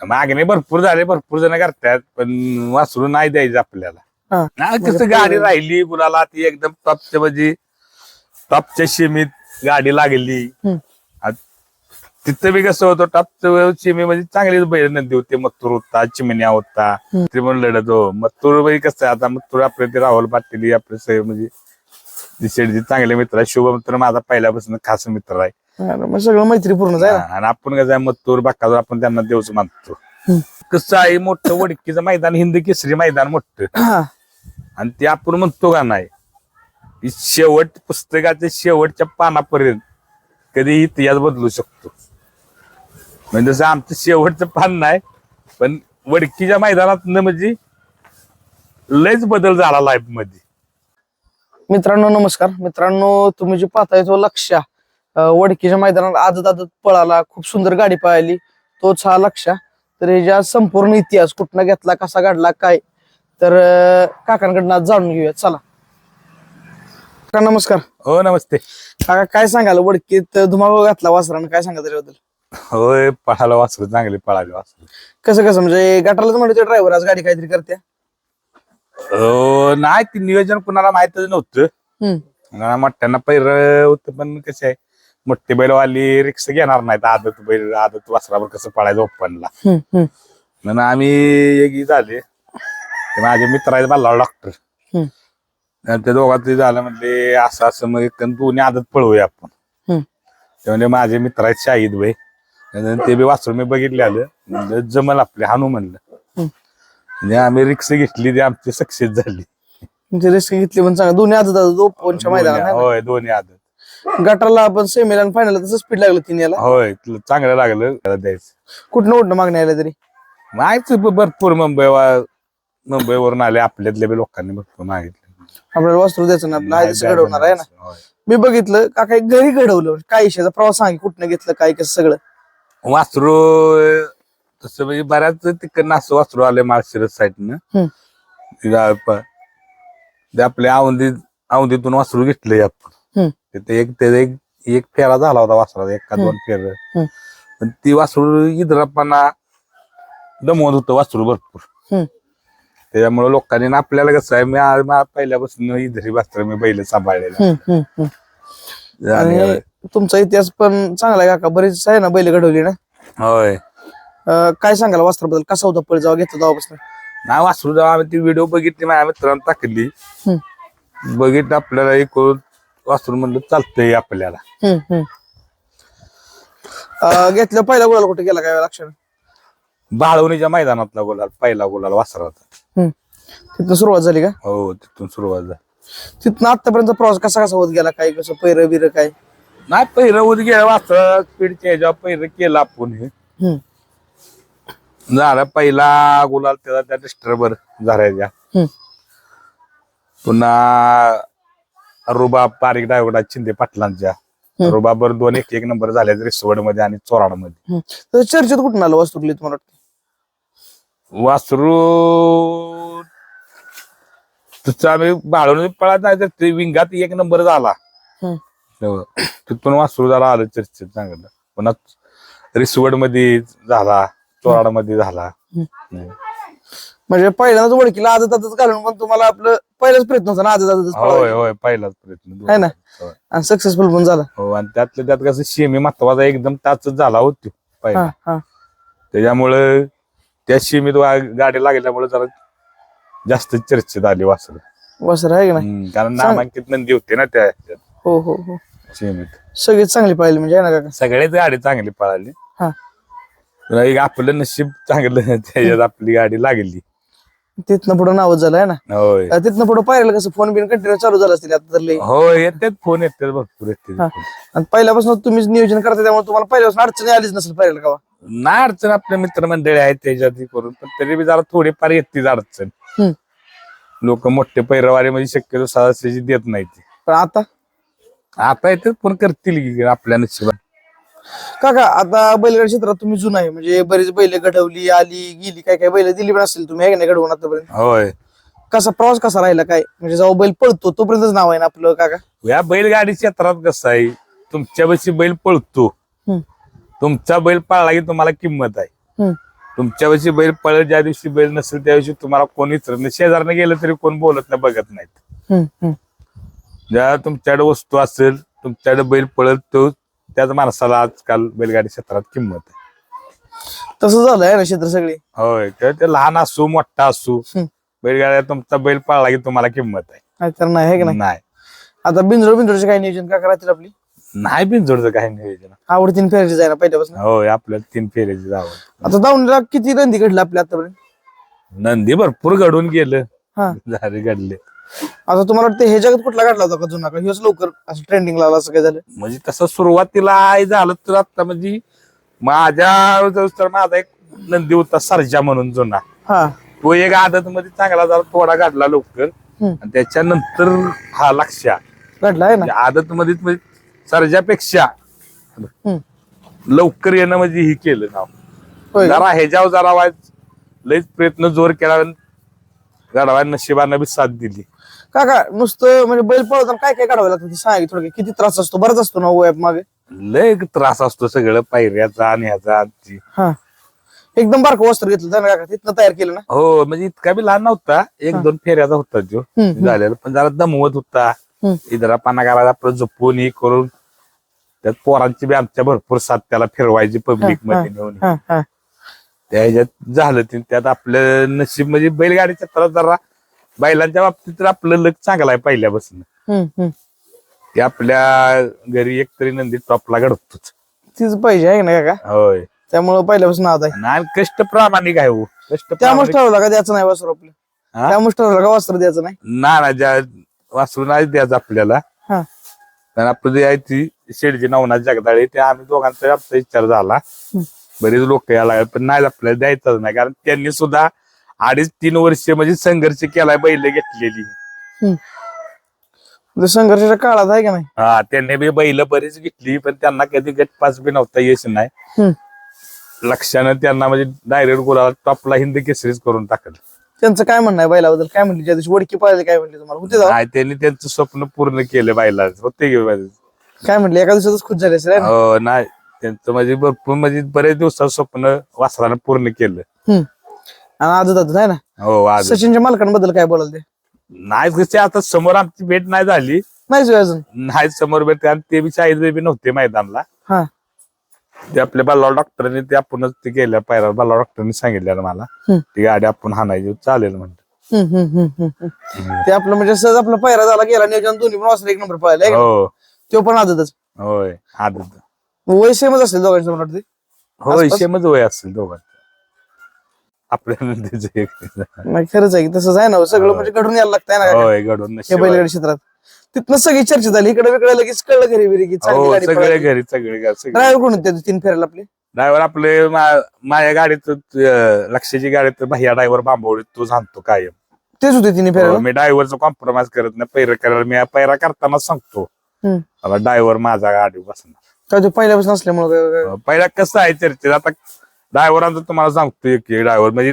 मागणी भरपूर झाले भरपूर जण करतात पण वासरू नाही द्यायचं आपल्याला हा. म्हणजे कसं गाडी राहिली गुलाला ती एकदम टॉपच्या म्हणजे टॉपच्या सीमीत गाडी लागली हम्म. आ- तिथं बी कसं होतं टॉपचं चिमी म्हणजे चांगलीच बैल नंदी होते मत्तूर होता चिमण्या होता हम्म. ते पण लढत हो मत्तूर बाई कसं आहे आता मत्तूर आपले ते राहुल पाटील आपले सगळे म्हणजे चांगले मित्र आहे शुभम तर माझा पहिल्यापासून खास मित्र आहे मग सगळं मैत्रीपूर्ण ना? हा, आणि आपण कसं आहे मत्तूर बाकाजूर आपण त्यांना देवच मानतो. हम्म. कसं आहे मोठं वडकीचं मैदान हिंद केसरी मैदान मोठं. हा. आणि ते आपण म्हणतो का नाही की शेवट पुस्तकाच्या शेवटच्या पानापर्यंत कधी इतिहास बदलू शकतो. म्हणजे जसं आमचं शेवटचं पान नाही पण वडकीच्या मैदानात म्हणजे लयच बदल झाला लाईफमध्ये. मित्रांनो नमस्कार. मित्रांनो तुम्ही जे पाहताय तो लक्ष्या. वडकीच्या मैदानात आदत आदत पळाला खूप सुंदर गाडी पळाली. तोच हा लक्ष्या. तर ह्याच्या संपूर्ण इतिहास कुठनं घेतला कसा घडला काय? तर काकांकडनं आज जाणून घेऊया चला. काका नमस्कार. हो नमस्ते. काका काय सांगाल? वडकीत धुमाकूळ घातला वासरानं काय सांगा त्याच्याबद्दल? होय पळाला वासरू चांगले पळाले वासरू. कसं कसं? म्हणजे गटालाच म्हणते ड्रायव्हर आज गाडी काहीतरी करते हो नाही ते नियोजन कुणाला माहितच नव्हतं. हम्म. मोठ्यांना पैर होतं पण कसं आहे मोठे बैलवाली रिक्स घेणार नाहीत. आदत बैल आदत वासरावर कसं पळायचं ओपनला हम्म म्हणून आम्ही एक झाले. ते माझे मित्र आहेत मला डॉक्टर हम्म. त्या दोघात झालं म्हणजे असं असं मग एक दोन्ही आदत पळवूया आपण. हम्म. ते म्हणजे माझे मित्र आहेत शाहीद भाई. आणि ते बी वासरू मी बघितले आलं म्हणलं जमल आपले हानू म्हणलं. हम्म. म्हणजे आम्ही रिक्स घेतली ती आमची सक्सेस झाली. म्हणजे रिस्क घेतली पण सांगा दोन्ही आदत ओपनच्या मैदानात? होय दोन्ही आदत. गटाला आपण सेमीला आणि फायनल तसं स्पीड लागलं तीन याला. होय तुला चांगलं लागलं त्याला द्यायचं. कुठनं उठणं मागणी आल्या तरी? माहिती भरपूर मुंबई मुंबईवरून आले आपल्यातल्या बी लोकांनी भरपूर मागितलं. आपल्याला वस्त्र द्यायचं ना आपलं आहे तसं घडवणार आहे ना. होय. मी बघितलं का काही घरी घडवलं काय इशाचा प्रवास सांग कुठनं घेतलं काय कसं सगळं. वासरू तसं म्हणजे बऱ्याच तिकडनं असं वासरू आले माळशिरस साईडनं. हम्म. ते आपल्या औंदी औंदीतून वासरू घेतलंय आपण. हम्म. तिथे एक ते एक एक फेरा झाला होता वासराचा एक का दोन फेर. पण ती वासरू इद्रापणा दमवत होतं वासरू भरपूर. त्याच्यामुळे लोकांनी ना आपल्याला कसं आहे मी पहिल्यापासून इधरी वास्त्र मी बैल सांभाळलेला. आणि तुमचा इतिहास पण चांगला आहे काका. बरेच आहे ना बैल घडवली ना? होय. काय सांगाल वस्त्राबद्दल कसा होता पळ जेव्हा घेतला तेव्हापासून नाही वासरू जेव्हा आम्ही ती व्हिडिओ बघितली माझ्या मित्रांनी टाकली. बघितलं आपल्याला एक वासरू म्हणलं चालतंय आपल्याला. हम्म, हम्म. अं, घेतलं पहिला गुलाल कुठे गेला काय लक्षात? बाळवणीच्या मैदानातला गोलाल पहिला गोलाल वासराचा तिथनं सुरुवात झाली का? हो तिथून सुरुवात झाली. तिथनं आतापर्यंत प्रवास कसा कसा होत गेला? काय कसं पैर बिर काय? नाही पहिरं होत गेलं वासरा स्पीडच्या ह्याच्यावर पहिरं केलं आपण हे. हम्म, झालं पहिला गुलाल त्याचा त्या डिस्टर्बर हम्म. पुन्हा रुबा पारिक डायवडा शिंदे पाटलांच्या. रुबाबर दोन एक एक नंबर झाले रिसवडमध्ये आणि चोराडमध्ये. तर चर्चेत कुठून आलं वस्त्रुली तुम्हाला वाटतं? वासरू तुझं आम्ही बाळवून पळत नाही तर ते विंगात एक नंबर झाला. तिथून वासरू जरा आलं चर्चेत चांगलं. पुन्हा रिसवडमध्ये झाला. चोराडमध्ये झाला. म्हणजे पहिल्यांदाच ओळखीला आदत आदत घालून पण तुम्हाला आपलं पहिलाच प्रयत्न होता ना आदत होय होय पहिलाच प्रयत्न. है ना? होय. आणि सक्सेसफुल पण झाला. हो आणि त्यातल्या त्यात कसं शेमी महत्त्वाचा एकदम टाच झाला होतो पहिला. हा हा. त्याच्यामुळं त्या शेमीत वा- गाडी लागल्यामुळे जरा जास्त चर्चेत आली वासर. वस्त्र आहे का नाही? कारण सांग. नामांकित नंदी होते ना त्या ह्याच्यात, हो हो हो. शेमीत सगळीच चांगली पाहिली म्हणजे आहे ना काका? सगळ्याच गाडी चांगली पळाली. हा. एक आपलं नशीब चांगलं त्याच्यात आपली गाडी लागली. तिथनं पुढे नावच झालं आहे ना? होय. तिथनं पुढे पाहिलं कसं फोन बिन कंटिन्यू चालू झाला असतील आता तर लई. होय येतात फोन येतात भरपूर येते हा. आणि पहिल्यापासून तुम्हीच नियोजन करता त्यामुळे तुम्हाला पहिल्यापासून अडचणी आलीच नसेल पाहिलं का नाही अडचण आपले मित्रमंडळी आहेत त्याच्यात हे करून पण तरी बी जरा थोडीफार येतेच अडचण. लोक मोठे पैरवारी म्हणजे शक्यतो सहाशेची देत नाही ते पण आता? आता येते पण करतील की आपल्या नशिबात. काका आता बैलगाडी क्षेत्रात तुम्ही जुना आहे म्हणजे बरीच बैल घडवली आली गेली काय काय बैल दिली पण असेल तुम्ही आहे का नाही घडवून आतापर्यंत? होय. कसा प्रवास कसा राहिला काय? म्हणजे जेव्हा बैल पळतो तोपर्यंतच नाव आहे ना आपलं काका? या बैलगाडी क्षेत्रात कसं आहे तुमच्यापाशी बैल पळतो. हम्म. तुमचा बैल पळला की तुम्हाला किंमत आहे. हम्म. तुमच्यापाशी बैल पळेल ज्या दिवशी बैल नसेल त्या दिवशी तुम्हाला कोण विचारत नाही शेजारने गेलं तरी कोण बोलत नाही बघत नाहीत. हम्म, हम्म. ज्या तुमच्याकडे वस्तू असेल तुमच्याकडे बैल पळेल तो त्याच माणसाला आजकाल बैलगाडी क्षेत्रात किंमत आहे. तसं झालंय आहे ना क्षेत्र सगळी? होय तर ते लहान असू मोठा असू हम्म. बैलगाड्या तुमचा बैल पळला की तुम्हाला किंमत आहे. नाहीतर नाही आहे की नाही? नाही. आता बिंजोड बिंजोडचे काय नियोजन का करायचं आपली? नाही बिनजोडचं काही नियोजन. आवडतीन फेरायची जायला पहिल्यापासून? होय आपल्याला तीन फेऱ्याची जावं आता दावणीला किती नंदी घडलं आपल्या आतापर्यंत? नंदी भरपूर घडून गेलं. हा. घडले. आता तुम्हाला वाटतं हे जगात कुठला काढला होता का जुना? का ह्योच लवकर असं ट्रेंडिंग लागला असं काय झालं? म्हणजे तसं सुरुवातीला आहे झालं तर आता म्हणजे माझ्या जवळ तर माझा एक नंदी होता सरजा म्हणून जुना. हा. तो एक आदत मध्ये चांगला जरा थोडा घडला लवकर. हम्म. आणि त्याच्यानंतर हा लक्षा घडला ना? आदत मध्ये म्हणजे सर्जापेक्षा हम्म. लवकर येणं म्हणजे ही केलं नाव. होय. का? जरा ह्याच्यावर जरा वाज लयच प्रयत्न जोर केला गडवा नशिबानं बी साथ दिली. काका नुसतं म्हणजे बैल पळवताना काय काय काढावं लागतं? ते सांगा थोडं किती त्रास असतो? बराच असतो ना वयात मागे? लय त्रास असतो सगळं पायऱ्याचा आणि ह्याचा आजची. हा. एकदम बारकं वस्त्र घेतलं त्यानं काका. तिथनं तयार केलं ना? हो म्हणजे इतका बी लहान नव्हता. एक हा. दोन फेऱ्याचा होता तो. हम्म, हम्म. झालेला. पण जरा दमवत होता. हम्म. इधरा पाना करायला आपलं झोपून हे करून त्यात पोरांची बी आमच्या भरपूर साथ त्याला फिरवायची पब्लिक हा, मध्ये नेऊन. हा हा. त्या ह्याच्यात झालं ते. त्यात आपलं नशीब म्हणजे बैलगाडीच्या तर जरा बैलांच्या बाबतीत तर आपलं लक चांगलं आहे पहिल्यापासून. ते आपल्या घरी एक तरी नंदी टॉपला घडतोच. तीच पाहिजे आहे ना काका? होय. त्यामुळे पहिल्यापासून आहे. नाही कष्ट प्रामाणिक आहे हो. कष्ट त्यामुळे ठरवलं का द्यायचं नाही वस्त्र आपलं? हा? त्यामुळे ठरवलं का वस्त्र द्यायचं नाही? ना ना ज्या वासरू नाही द्यायचं आपल्याला. हा. आपलं जे आहे ती शेडची नवनाथ जगदाळे ते आम्ही दोघांचा आमचा विचार झाला. बरेच लोक यायला लागले पण नाही आपल्याला द्यायचंच नाही. कारण त्यांनी सुद्धा अडीच तीन वर्ष म्हणजे संघर्ष केलाय बैल घेतलेली. म्हणजे संघर्षाच्या काळात आहे का नाही? हा त्यांनी बी बैल बरीच घेतली पण त्यांना कधी गट पास बी नव्हता यश नाही. लक्षानं त्यांना म्हणजे डायरेक्ट गुलाला टॉपला हिंद केसरीच करून टाकलं. त्यांचं काय म्हणणं आहे बैलाबद्दल? काय म्हणली? ज्या दिवशी वडकी पाहिजे काय म्हणली तुम्हाला? होते जाऊ. नाही त्यांनी त्यांचं स्वप्न पूर्ण केलं बैला होते की. काय म्हणले? एका दिवसातच खुश झाले असेल है ना? हो नाही. त्यांचं म्हणजे भरपूर म्हणजे बरेच दिवसात स्वप्न वासरानं पूर्ण केलं. हम्म. आणि आजच आजच आहे ना? हो आज सचिनच्या मालकांबद्दल काय बोलाल ते? नाही कसे आता समोर आमची भेट नाही झाली. नाहीच होय अजून? नाही समोर भेट कारण ते बी शाहीर बी नव्हते मैदानला. हा. ते आपल्या बल्लाव डॉक्टरने ते आपणच ते केल्या पायरा बल्लाव डॉक्टरने सांगितलेलं मला. हम्म. ती गाडी आपण हाणायची चालेल म्हणतो. हम्म, हम्म, हम्म, हम्म, हम्म. ते आपलं म्हणजे सहज आपला पहिरा झाला गेला नियोजन दोन्ही पण एक नंबर पळायला का? हो. तो पण आजच होय आदत. वय सेमच असेल दोघांचं मला वाटते होय आसपास? सेमच वय असेल दोघांचं. आपल्याला त्याचं एक- नाही खरंच आहे की तसंच आहे ना हो. सगळं होय. म्हणजे घडून यायला लागतंय ना काका? होय घडून हे नशीब बैलगाडी क्षेत्रात. तिथनं सगळी चर्चा झाली इकडे वेगळं लगेच कळलं घरी बिरी की. चांगली हो गाडी सगळे घरी सगळे घरी सगळे. ड्रायव्हर कोण होते तीन फेरायला आपले? ड्रायव्हर आपले मा- माझ्या गाडीत अं, लक्षाची तर भैया ड्रायव्हर बांबवडीत तो सांगतो कायम. तेच होते तिन्ही फेरायला हो, मी ड्रायव्हरचा कॉम्प्रोमाइज करत नाही पैर करायला. मी पैरा करताना सांगतो. हम्म. मला ड्रायव्हर माझा गाडी बसणार. काय तो पहिल्यापासून असल्यामुळे पहिला कसं आहे चर्चेत आता ड्रायव्हरांचं तुम्हाला सांगतो की ड्रायव्हर म्हणजे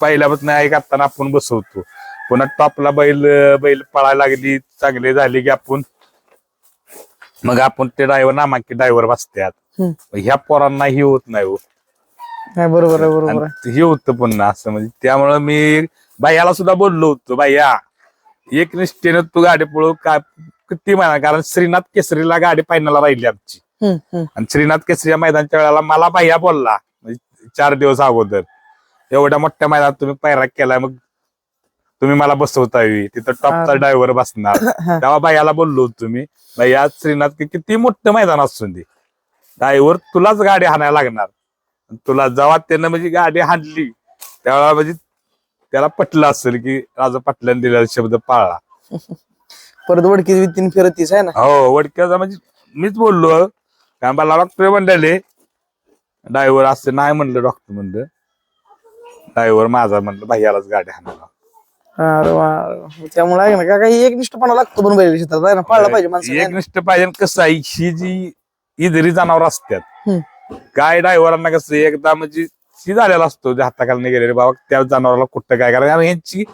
पहिल्यापासून आहे करताना आपण बसवतो. पुन्हा टॉपला बैल बैल पळायला लागली चांगली झाली की आपण मग आपण ते ड्रायव्हर नामांकित ड्रायव्हर बसतात ह्या पोरांना ही होत नाही हो. नाही बरोबर आहे बरोबर हे होतं पुन्हा असं म्हणजे त्यामुळं मी बाह्याला सुद्धा बोललो होतो बाह्या एक निष्ठेनं तू गाडी पळव काय किती म्हणा कारण श्रीनाथ केसरीला गाडी फायनलला राहिली आमची. आणि श्रीनाथ केसरी या मैदानच्या वेळेला मला बाह्या बोलला चार दिवस अगोदर. एवढ्या मोठ्या मैदानात तुम्ही पायरा केलाय मग तुम्ही मला बसवता येईल तिथं टॉपचा. ड्रायव्हर बसणार. तेव्हा बाह्याला बोललो होतो मी भैया श्रीनाथ की किती मोठं मैदान असून दे. ड्रायव्हर तुलाच गाडी हाणायला लागणार. तुला जेव्हा त्यानं म्हणजे गाडी हाणली त्यावेळेला म्हणजे त्याला पटलं असेल की राजा पाटलांनी दिलेला शब्द पाळला परत वडकी तीन फेरत तीस आहे ना? हो वडक्याचा म्हणजे मीच बोललो. कारण मला डॉक्टर म्हणलेले ड्रायव्हर असं नाही म्हणलं डॉक्टर म्हणलं ड्रायव्हर माझा म्हणलं भैयालाच गाडी हाणायला अरे वा अरे वा. त्यामुळे आहे ना काका ही एक निष्ठपणा लागतो पण बैल क्षेत्रात आहे ना पाळला पाहिजे माणसं एक निष्ठ पाहिजे कसं आहे ही जी इदरी जनावर असतात हम्म. काय ड्रायव्हरांना कसं एकदा म्हणजे शी झालेला असतो जे हाताखाली गेलेले बाबा त्या जनावराला कुठं काय करायचं कारण यांची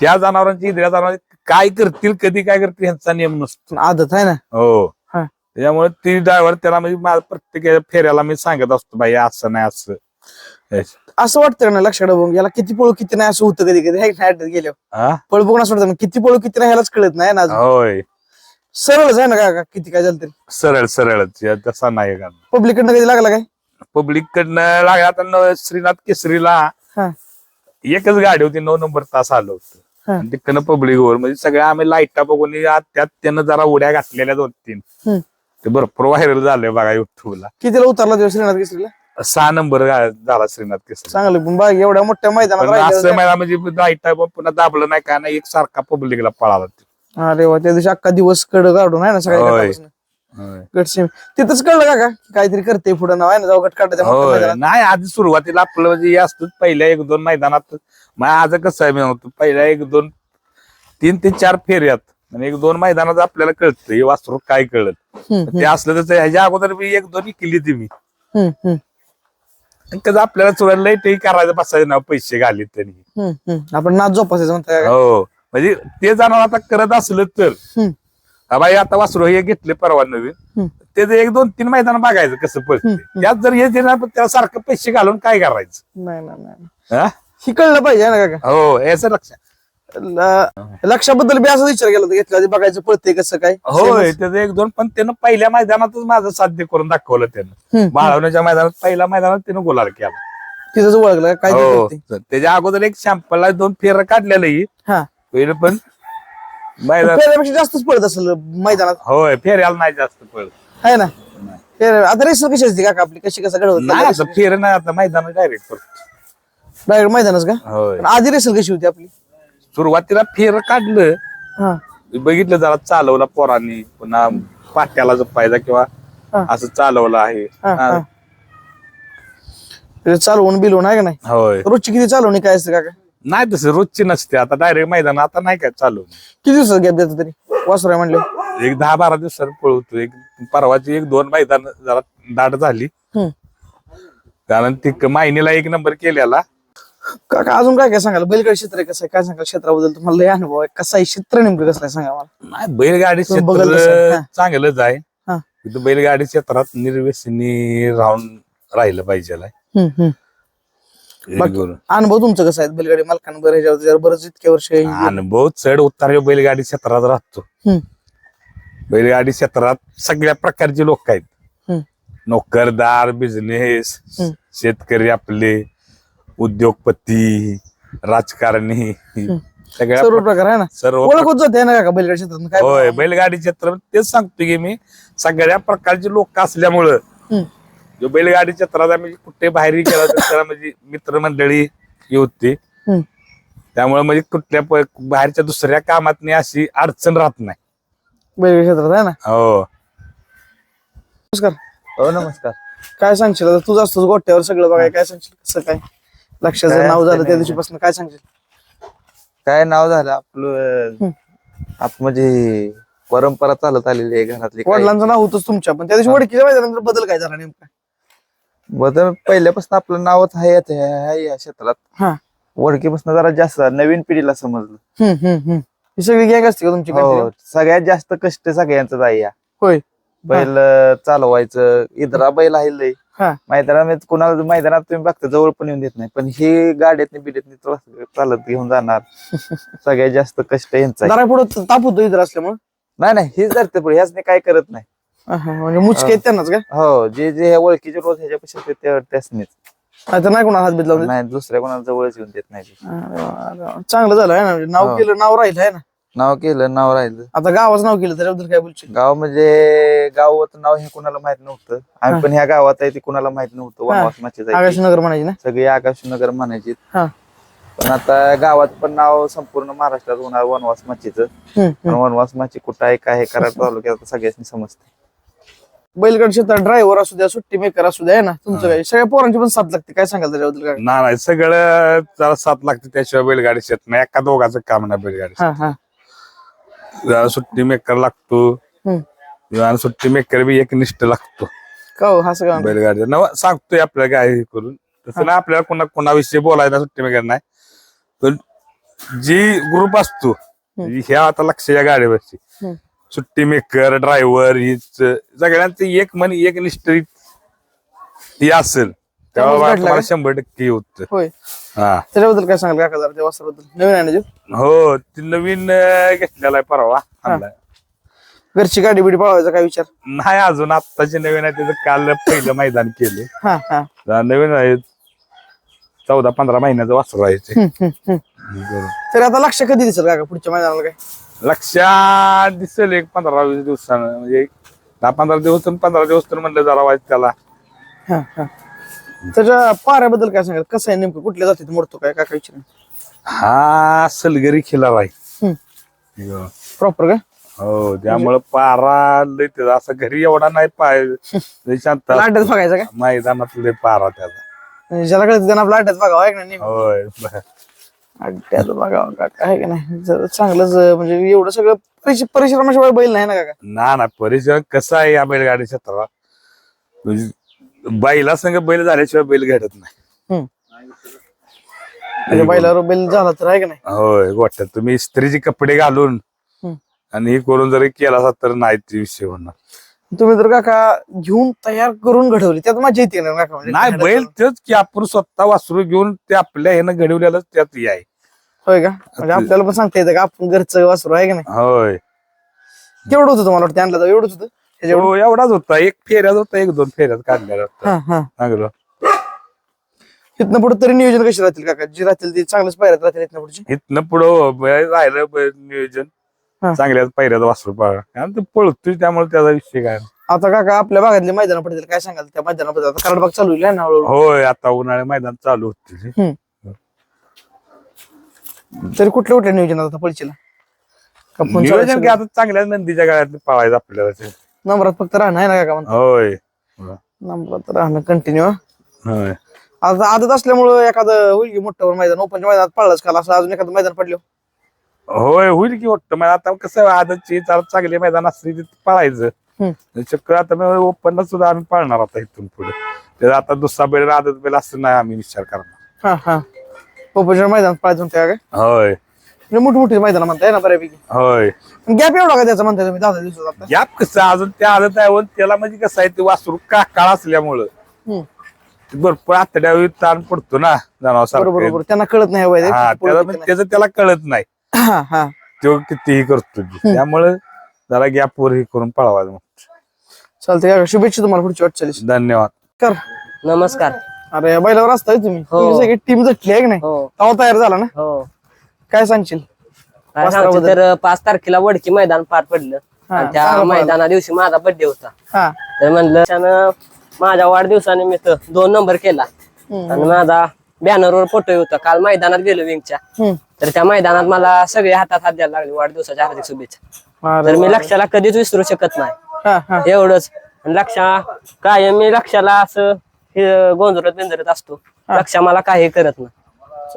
ह्या जनावरांची इदऱ्या जनावर काय करतील कधी काय करतील ह्यांचा नियम नसतो आदत आहे ना हा. त्याच्यामुळे ती ड्रायव्हर त्याला म्हणजे माझ्या प्रत्येक फेऱ्याला मी सांगत असतो बाई असं नाही असं. असं वाटतं ना लक्षात बघून याला किती पळू किती नाही असं होतं कधी कधी अड्ड्यात गेल्यावर. पळ बघून असं वाटतं किती पळू किती नाही ह्यालाच कळत नाही ना. होय. सरळच आहे ना काका किती काय झालं तरी? सरळ सरळच. तसा नाही का? पब्लिक कडनं कधी लागला काय? पब्लिक कडनं लागला आता श्रीनाथ केसरीला. हा. एकच गाडी होती नऊ नंबर तास आलं होतं. तिकडनं पब्लिक वर म्हणजे सगळ्या आम्ही लाईटा बघून त्यात त्यानं जरा उड्या घातलेल्या दोन तीन. ते भरपूर व्हायरल झालंय बघा युट्यूबला कितीला उतरला दिवस श्रीनाथ केसरीला? सहा नंबर झाला श्रीनाथ केसरी चांगलं पण बाग एवढ्या मोठ्या मैदानात पण असं मला म्हणजे लाईटा पुन्हा दाबलं नाही काय नाही एक सारखा पब्लिकला पळाला तो. अरे वा त्या दिवशी अख्खा दिवस कड काढून आहे ना सगळ्या होय. तिथंच कळलं का की काहीतरी करते पुढे नाव आहे ना जाऊ गट काढायचं मोठ्या होय. मैदानात. नाही आधी सुरुवातीला आपलं म्हणजे हे असतं पहिल्या एक दोन मैदानात. मग आज कसं आहे मी म्हणतो पहिल्या एक दोन तीन ते चार फेऱ्यात आणि एक दोन मैदानात आपल्याला कळतं हे वासरू काय कळत ते असलं तर ह्याच्या अगोदर मी एक दोन केली ती मी. आणि कसं आपल्याला चुरायला लई ते करायचं बसायचं ना पैसे घालीत त्यांनी. आपण नाच झोपासायचं म्हणता का? हो म्हणजे ते जाणं आता करत असलं तर. हम्म, हा बाई आता वासरू हे घेतले परवा नवीन. हम्म. त्याचं एक दोन तीन मैदान बघायचं कसं पडतं हम्म. त्यात जर हे देणार पण त्याला सारखं पैसे घालून काय करायचं? नाही नाही नाही. हा? ही कळलं पाहिजे ना काका? हो याचं लक्षात लक्षाबद्दल बी असं विचार केला घेतला आधी बघायचं पळते कसं काय. होय त्याचं एक दोन पण त्यानं पहिल्या मैदानातच माझं साध्य करून दाखवलं त्यानं. बाळवण्याच्या मैदानात पहिल्या मैदानात त्यानं गुलाल केला. तिथंच ओळखलं काय हो. त्याच्या अगोदर एक शॅम्पलला दोन फेर काढलेलं हा. पहिलं पण मैदान फेऱ्यापेक्षा जास्तच पडत असेल मैदानात. होय फेऱ्याला नाही जास्त पळ आहे ना? फेऱ्या आता रेसल कशी असते काका आपली? कशी कसं घडवत फेर नाही आता मैदान डायरेक्ट पडतो डायरेक्ट मैदानच का? आधी रेसल कशी होती आपली? सुरुवातीला फेर काढलं. हा. बघितलं जरा चालवला पोरांनी. पुन्हा पाट्याला जपायचा किंवा हा. असं चालवलं आहे. हा, हा. हा. ते चालवून बिलवून आहे का नाही? होय. रोजची किती चालवणी काय असते काका? नाही तसं रोजची नसते. आता डायरेक्ट मैदान आता नाही काय चालू किती दिवसात गॅप देतो तरी? वासरा म्हणले. एक दहा बारा दिवसानं पळवतो. एक परवाची एक दोन मैदान जरा दाट झाली. कारण ती क- मायनीला एक नंबर केलेला. काका अजून काय काय सांगाल बैलगाडी क्षेत्र कसं आहे? काय सांगाल क्षेत्राबद्दल तुम्हाला लय अनुभव आहे? कसं आहे? क्षेत्र नेमकं कसं आहे सांगा मला. नाही बैलगाडी तुम्ही बघाल तसं, क्षेत्र हा. चांगलंच आहे. हा. इथं बैलगाडी क्षेत्रात निर्व्यसनी राहून राहिलं पाहिजे हम्म, हम्म. बाकी- अनुभव तुमचं कसं आहे? बैलगाडी मालकांवर ह्याच्यावर त्याच्यावर बरंच इतक्या वर्ष हे- अनुभव चढ उतार ह्यो बैलगाडी क्षेत्रात राहतो. हम्म, बैलगाडी क्षेत्रात सगळ्या प्रकारचे लोक आहेत. नोकरदार बिझनेस हम्म. शेतकरी आपले. उद्योगपती राजकारणी सगळ्या सर्व प्र- प्रकार आहे ना? सर्व ओळख होत जाते ना काका बैलगाडी क्षेत्रात? काय होय बैलगाडी क्षेत्र तेच सांगतो की मी सगळ्या प्रकारचे लोक असल्यामुळं जो बैलगाडी क्षेत्रात आम्ही कुठे बाहेर गेला तर त्याला म्हणजे मित्रमंडळी होती. त्यामुळे म्हणजे कुठल्या बाहेरच्या दुसऱ्या कामात अशी अडचण राहत नाही. बैलगाडी क्षेत्रात आहे ना? हो. नमस्कार. हो नमस्कार. काय सांगशील? आता तुझं असतोस गोट्यावर सगळं बघाय काय सांगशील? कसं काय? लक्षाचं काय नाव झालं त्या. दिवशीपासून काय सांगशील काय नाव झालं आपलं. आप म्हणजे परंपरा चालत आलेली आहे घरातली काही. वडिलांचं नाव होतच तुमच्या पण त्या दिवशी वडकीच्या मैदानानंतर बदल काय झाला नेमका बदल पहिल्यापासून आपलं नावच आहे या क्षेत्रात हा ओळखीपासून जरा जास्त नवीन पिढीला समजलं हम्म, हम्म, हम्म. ही सगळी गॅग असते का तुमची हो? सगळ्यात जास्त कष्ट सगळ्यांचं आहे या होय बैल चालवायचं इदरा बैल आहे लय हा. मैदानात कुणाला मैदानात तुम्ही बघता जवळ पण येऊन देत नाही. पण हे गाड्यातनी बिड्यातनी त्रास- चालत घेऊन जाणार. सगळ्यात जास्त कष्ट यांचं. आहे दारा पुढे ताप होतो इथं असल्यामुळे? नाही नाही हेच धरते पुढे ह्याच काय करत नाही. म्हणजे मुचके आहेत त्यांनाच काय हो जे जे ह्या ओळखीचे रोज ह्याच्यापेक्षा ते त्यासनीच. नाही कोणाला हात बित नाही दुसऱ्या कोणाला जवळच येऊन देत नाही. चांगलं झालं आहे ना? म्हणजे नाव हो. केलं नाव राहिलं आहे ना? नाव केलं नाव राहिलं. आता गावाचं नाव केलं त्याच्याबद्दल काय बोलशील? गाव म्हणजे गावाचं नाव हे कुणाला माहीत नव्हतं. आम्ही पण ह्या गावात आहे ते कुणाला माहीत नव्हतं. वनवास माचीच आहे आकाश ती. नगर म्हणायची ना? सगळी आकाशनगर म्हणायची. हा. पण आता गावात पण नाव संपूर्ण महाराष्ट्रात होणार वनवास हम्म, पण वनवास माची कुठं आहे काय आहे कराड तालुक्यात सगळ्यांनी समजते. बैलगाडी क्षेत्रात ड्रायव्हर असू द्या सुट्टी मेकर असू द्या है ना? तुमचं काय? सगळ्या पोरांची पण साथ लागते काय सांगाल त्याच्याबद्दल काय? ना नाही सगळं जरा साथ लागते त्याशिवाय बैलगाडी शेत नाही. एका दोघाचं काम नाही बैलगाडी हा हा. जरा सुट्टी मेकर लागतो. सुट्टी मेकर बी एक निष्ठ लागतो. हो? बैलगाडी नव सांगतोय आपल्याला काय हे करून. तसं ना आपल्याला कोणा कोणाविषयी बोलायला सुट्टी मेकर नाही. पण जी ग्रुप असतो ह्या आता लक्षाच्या गाडीवरची. हम्म. सुट्टी मेकर ड्रायव्हर हीच सगळ्यांची एक मन एक निष्ठ ही असेल. का? शंभर टक्के होत. होय. हा. त्याच्याबद्दल काय सांगाल काका जरा त्या नवीन आहे ना जो? हो ती नवीन अं, घेतलेला आहे परवा आणलाय. घरची गाडी बिडी पळवायचा काय विचार? नाही अजून आत्ताचे नवीन आहे त्याचं काल पहिलं मैदान केले हा हा. नवीन आहे. चौदा पंधरा महिन्याचं वासरू आहे ते. तरी आता लक्ष कधी दिसेल काका पुढच्या मैदानाला काय? लक्षात दिसेल एक पंधरा वीस दिवसानं म्हणजे दहा पंधरा दिवस आणि पंधरा दिवस तर म्हणलं जरा वाईट त्याला. हा हा. त्याच्या पाऱ्याबद्दल काय सांगाल? कसं आहे नेमकं? कुठल्या जातीत मोडतो काय? काका विचार हा सलगरी खिलार आहे प्रॉपर का? हो त्यामुळं पारा लय त्याचा असं घरी एवढा नाही पाय. लय शांत असतो. बघायचा का? मैदानात लय पारा त्याचा. ज्याला कळतं त्यांना अड्ड्यात बघावं आहे का नाही? होय अड्ड्यात बघावं काका आहे का नाही? जरा चांगलंच अं, म्हणजे एवढं सगळं परिश- परिश्रमाशिवाय बैल नाही ना काका? ना ना परिचय कसा आहे या बैलगाडी क्षेत्रात म्हणजे बैला संग बैल झाल्याशिवाय बैल घडत नाही. म्हणजे बैलावर बैल झाला तर आहे का नाही? होय गोठ्यात तुम्ही स्त्रीचे कपडे घालून हम्म. आणि हे करून जरी केला असता तर नाही ते विषय होणार. तुम्ही तर काका घेऊन तयार करून घडवली त्यात मजा येते ना काका? म्हणजे नाही बैल तेच की आपण स्वतः वासरू घेऊन ते आपल्या ह्यानं घडवलेलं त्यात आहे. होय का? म्हणजे आपल्याला पण सांगता येतं का आपण घरचं वासरू आहे का नाही? होय. केवढं होतं तुम्हाला वाटतं आणलं तर एवढंच होतं? हो एवढाच होता. एक फेऱ्यात होता एक दोन फेऱ्यात काढलेला होता. हा हा. चांगलं. इथनं पुढे तरी नियोजन कशी राहतील काका? जी राहतील ती चांगलंच पायऱ्यात राहतील इथनं पुढची? इथनं पुढं राहिलं नियोजन. चांगल्याच पहिल्यात वासरू आणि ते पळतोय त्यामुळे त्याचा विषय काय. आता काका आपल्या भागातले मैदान पडतील काय सांगाल? त्या मैदानाबद्दल आता कराडबाग चालू आहे ना हळूहळू? होय आता उन्हाळी मैदान चालू होतील. तरी कुठल्या कुठल्या नियोजन आता पडशील नियोजन काय आता चांगल्या नंदीच्या गाड्यात पाळायचं आपल्याला ते. नंबरात फक्त राहणं आहे ना काका म्हणतो. होय. नंबरात राहणं कंटिन्यू होय. आता आदत असल्यामुळं एखादं होईल की मोठं मैदान ओपनच्या मैदानात पडलाच काल असं अजून एखादं मैदान पडलं? होय होईल की वाटतं मग आता कसं चार चांगली मैदान असली तिथे. पाळायचं. चक्कर आता मी ओपनला सुद्धा आम्ही पाळणार आता इथून पुढे. त्याचा आता दुसरा बैल आदत बैल असं नाही आम्ही विचार करणार. हा हा. ओपनच्या मैदानात पळायचं काय? होय. म्हणजे मोठी मोठी मैदान म्हणताय ना बऱ्यापैकी. होय. गॅप एवढा का त्याचा म्हणताय तुम्ही? दहा दिवसात आता गॅप कसं अजून त्या आदत आहे त्याला म्हणजे कसं आहे ते वासरू का काळ असल्यामुळं. हम्म. ते भरपूर आतड्यावर ताण पडतो ना जनावर बरोबर बरोबर. त्यांना कळत नाही वय हा त्याला म्हणजे त्याचं त्याला कळत नाही. हा हा. तो कितीही करतो. त्यामुळं जरा गॅपवर हे करून पळवायचं मग चालतंय काका शुभेच्छा तुम्हाला पुढची वाटचालीस. धन्यवाद. कर. नमस्कार. अरे या बैलावर असताय तुम्ही. हो. सगळी टीम जटली आहे की नाही? हो. तवा तयार झाला ना? हो. काय सांगशील? काय वासराबद्दल? सांगायचं तर पाच तारखेला वडकी मैदान पार पडलं. हा, आणि त्या चांगलं पळालं. मैदाना दिवशी माझा बर्थडे होता. हा. तर म्हणलं त्यानं माझ्या वाढदिवसानिमित्त दोन नंबर केला. हम्म. आणि माझा बॅनरवर फोटो होता. काल मैदानात गेलो विंगच्या हम्म. तर त्या मैदानात मला सगळे हातात हात द्यायला लागले वाढदिवसाच्या हार्दिक शुभेच्छा. अरे तर मी. लक्षाला कधीच विसरू शकत नाही. हा हा. एवढंच. आणि लक्षा काय मी लक्षाला असं हे गोंधळत बिंदरत असतो लक्षा मला काही करत नाही.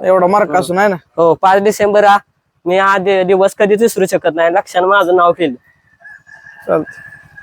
एवढा मार्क असून आहे ना? हो पाच डिसेंबर हा मी हा दि- दिवस कधीच विसरू शकत नाही. लक्षानं माझं नाव केलं. चालतं